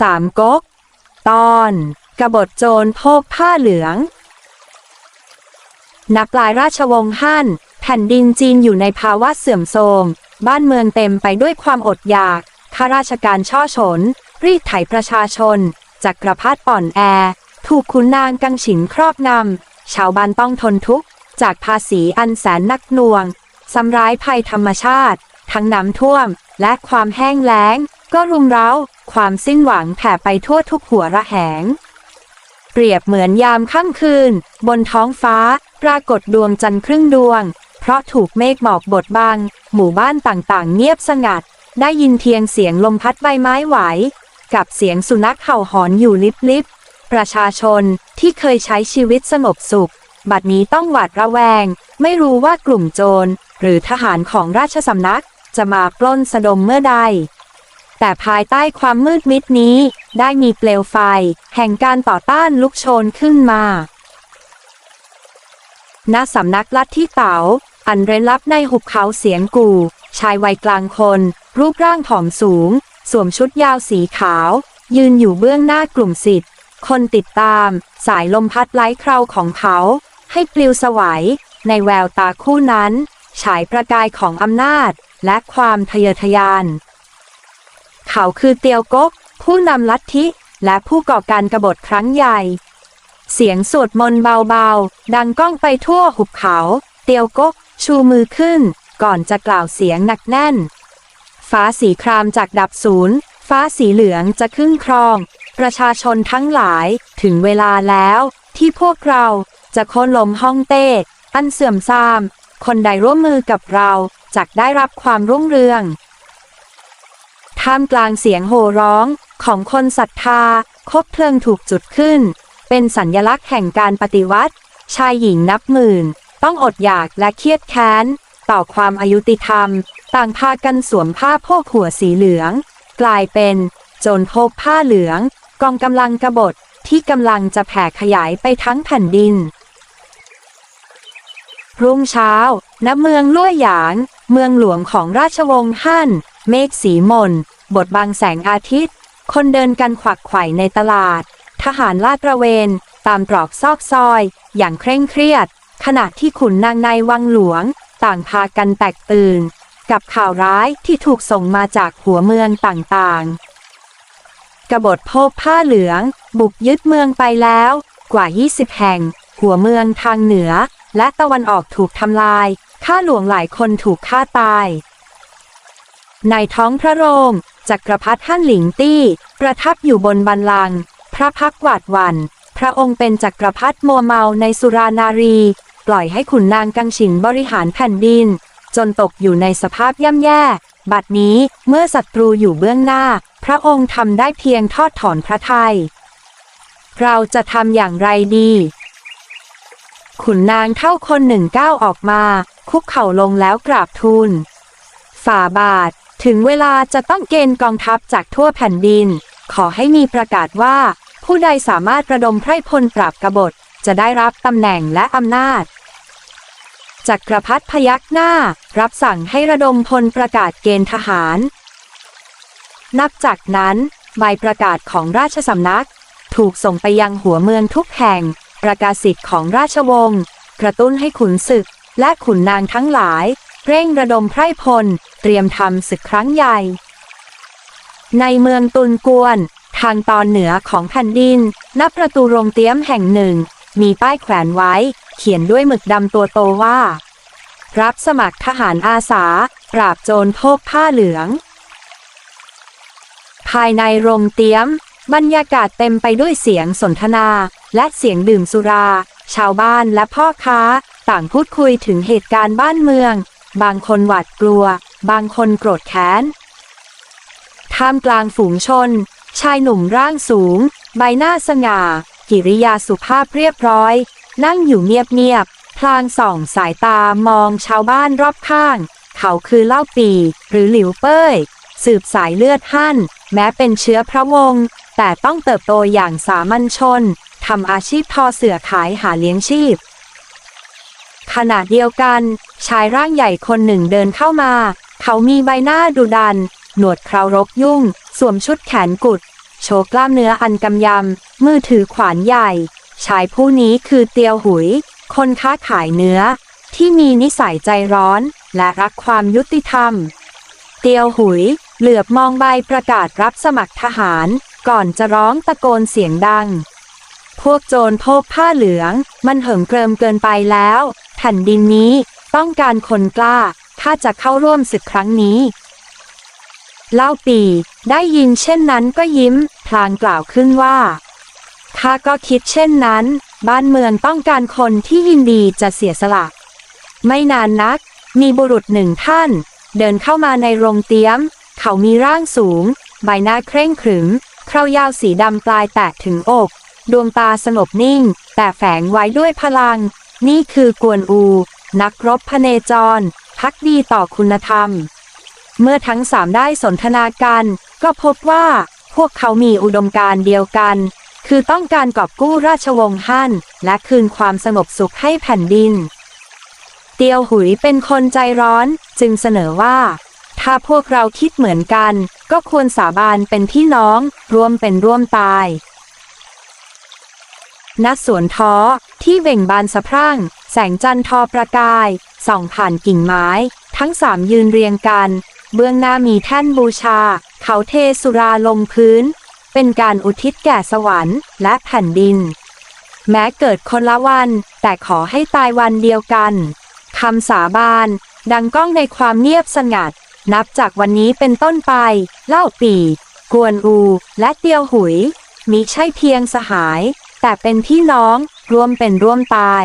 สามก๊ก ตอน กบฏโจรโพกผ้าเหลือง นับลายราชวงศ์ฮั่น แผ่นดินจีนอยู่ในภาวะเสื่อมโทรม บ้านเมืองเต็มไปด้วยความอดอยาก ข้าราชการช่อฉน รีดไถประชาชน จักรพรรดิอ่อนแอ ถูกขุนนางกังฉินครอบงำ ชาวบ้านต้องทนทุกข์ จากภาษีอันแสนนักหน่วงซ้ำร้ายภัยธรรมชาติ ทั้งน้ำท่วมและความแห้งแล้ง ก็รุมเร้า ความสิ้นหวังแผ่ไปทั่วทุกหัวระแหง เปรียบเหมือนยามค่ำคืน บนท้องฟ้า ปรากฏดวงจันทร์ครึ่งดวง เพราะถูกเมฆหมอกบดบัง หมู่บ้านต่างๆ เงียบสงัด ได้ยินเพียงเสียงลมพัดใบไม้ไหว กับเสียงสุนัขเห่าหอนอยู่ลิบๆประชาชนที่เคยใช้ชีวิตสงบสุข บัดนี้ต้องหวาดระแวง ไม่รู้ว่ากลุ่มโจร หรือทหารของราชสำนักจะมาปล้นสะดมเมื่อใด แต่ภายใต้ความมืดมิดนี้ ได้มีเปลวไฟ แห่งการต่อต้านลุกโชนขึ้นมา ณ สำนักลัทธิเต๋า อันเร้นลับในหุบเขาเสียงกู่ชายวัยกลางคน รูปร่างผอมสูง สวมชุดยาวสีขาว ยืนอยู่เบื้องหน้ากลุ่มสิทธิ์ คนติดตาม สายลมพัดไล้เคราของเขา ให้ปลิวสวัย ในแววตาคู่นั้น ฉายประกายของอำนาจ และความทะเยอทะยาน เขาคือเตียวก๊กผู้นำลัทธิและผู้ก่อการกบฏครั้งใหญ่ เสียงสวดมนต์เบาๆ ดังก้องไปทั่วหุบเขา เตียวก๊กชูมือขึ้น ก่อนจะกล่าวเสียงหนักแน่น ฟ้าสีครามจากดับศูนย์ ฟ้าสีเหลืองจะขึ้นครอง ประชาชนทั้งหลายถึงเวลาแล้ว ที่พวกเราจะโค่นลมห้องเต้อันเสื่อมทราม คนใดร่วมมือกับเราจักได้รับความรุ่งเรือง ท่ามกลางเสียงโห่ร้องของคนศรัทธา คบเพลิงถูกจุดขึ้น เป็นสัญญลักษณ์แห่งการปฏิวัติ ชายหญิงนับหมื่น ต้องอดอยากและเครียดแค้น ต่อความอายุติธรรม ต่างพากันสวมผ้าโพกหัวสีเหลือง กลายเป็นโจรโพกผ้าเหลือง กองกำลังกบฏที่กำลังจะแผ่ขยายไปทั้งแผ่นดิน รุ่งเช้า ณ เมืองลั่วหยาง เมืองหลวงของราชวงศ์ฮั่น เมฆสีมนบทบังแสงอาทิตย์ คนเดินกันขวักไขว่ในตลาด ทหารลาดตระเวน ตามตรอกซอกซอย อย่างเคร่งเครียด ขณะที่ขุนนางในวังหลวง ต่างพากันแตกตื่น กับข่าวร้ายที่ถูกส่งมาจากหัวเมืองต่างๆ กบฏโพกผ้าเหลือง บุกยึดเมืองไปแล้ว กว่า 20 แห่ง หัวเมืองทางเหนือ และตะวันออกถูกทำลาย ข้าหลวงหลายคนถูกฆ่าตาย ในท้องพระโรงจักรพรรดิฮั่นหลิงตี้ ประทับอยู่บนบัลลังก์พระพักหวาดวัน พระองค์เป็นจักรพรรดิมัวเมาในสุรานารี ปล่อยให้ขุนนางกังฉินบริหารแผ่นดิน จนตกอยู่ในสภาพย่ำแย่ บัดนี้เมื่อศัตรูอยู่เบื้องหน้า พระองค์ทำได้เพียงทอดถอนพระทัยเราจะทำอย่างไรดี ขุนนางเท่าคนหนึ่งก้าวออกมา คุกเข่าลงแล้วกราบทูลฝ่าบาท ถึงเวลาจะต้องเกณฑ์กองทัพจากทั่วแผ่นดิน ขอให้มีประกาศว่า ผู้ใดสามารถระดมไพร่พลปราบกบฏ จะได้รับตำแหน่งและอำนาจ จักรพรรดิพยักหน้า รับสั่งให้ระดมพลประกาศเกณฑ์ทหาร นับจากนั้น ใบประกาศของราชสำนัก ถูกส่งไปยังหัวเมืองทุกแห่ง ประกาศสิทธิ์ของราชวงศ์กระตุ้นให้ขุนศึกและขุนนางทั้งหลาย เร่งระดมไพร่พล เตรียมทำศึกครั้งใหญ่ ในเมืองตุนกวน ทางตอนเหนือของแผ่นดินณประตูโรงเตี้ยมแห่งหนึ่ง มีป้ายแขวนไว้ เขียนด้วยหมึกดำตัวโตว่า รับสมัครทหารอาสา ปราบโจรโพกผ้าเหลือง ภายในโรงเตี้ยม บรรยากาศเต็มไปด้วยเสียงสนทนา และเสียงดื่มสุรา ชาวบ้านและพ่อค้า ต่างพูดคุยถึงเหตุการณ์บ้านเมือง บางคนหวาดกลัว บางคนโกรธแค้น ท่ามกลางฝูงชน ชายหนุ่มร่างสูง ใบหน้าสง่า กิริยาสุภาพเรียบร้อย นั่งอยู่เงียบๆ พลางส่องสายตามองชาวบ้านรอบข้าง เขาคือเล่าปี หรือหลิวเป้ย สืบสายเลือดหั่น แม้เป็นเชื้อพระวงศ์แต่ต้องเติบโตอย่างสามัญชนทำอาชีพทอเสือขายหาเลี้ยงชีพ ขณะเดียวกัน ชายร่างใหญ่คนหนึ่งเดินเข้ามา เขามีใบหน้าดุดัน หนวดเครารกยุ่ง สวมชุดแขนกุด โชว์กล้ามเนื้ออันกำยำ มือถือขวานใหญ่ ชายผู้นี้คือเตียวหุย คนค้าขายเนื้อ ที่มีนิสัยใจร้อน และรักความยุติธรรม เตียวหุย เหลือบมองใบประกาศรับสมัครทหาร ก่อนจะร้องตะโกนเสียงดัง พวกโจรโพกผ้าเหลือง มันเหิมเกริมเกินไปแล้ว แผ่นดินนี้ต้องการคนกล้า ถ้าจะเข้าร่วมศึกครั้งนี้ เล่าปีได้ยินเช่นนั้นก็ยิ้ม พลางกล่าวขึ้นว่าข้าก็คิดเช่นนั้น บ้านเมืองต้องการคนที่ยินดีจะเสียสละ ไม่นานนัก มีบุรุษหนึ่งท่าน เดินเข้ามาในโรงเตี๊ยม เขามีร่างสูง ใบหน้าเคร่งขรึม เครายาวสีดำปลายแตะถึงอก ดวงตาสงบนิ่ง แต่แฝงไว้ด้วยพลัง นี่คือกวนอู นักรบพเนจร พักดีต่อคุณธรรม เมื่อทั้งสามได้สนทนากัน ก็พบว่าพวกเขามีอุดมการเดียวกัน คือต้องการกอบกู้ราชวงศ์ฮั่น และคืนความสงบสุขให้แผ่นดิน เตียวหุยเป็นคนใจร้อนจึงเสนอว่า ถ้าพวกเราคิดเหมือนกัน ก็ควรสาบานเป็นพี่น้อง ร่วมเป็นร่วมตายณสวนท้อที่เบ่งบานสะพรั่ง แสงจันทร์ทอประกาย ส่องผ่านกิ่งไม้ ทั้งสามยืนเรียงกัน เบื้องหน้ามีแท่นบูชา เขาเทสุราลงพื้น เป็นการอุทิศแก่สวรรค์และแผ่นดิน แม้เกิดคนละวัน แต่ขอให้ตายวันเดียวกันคำสาบาน ดังก้องในความเงียบสงัด นับจากวันนี้เป็นต้นไป เล่าปีกวนอู และเตียวหุยมิใช่เพียงสหาย แต่เป็นพี่น้อง ร่วมเป็นร่วมตาย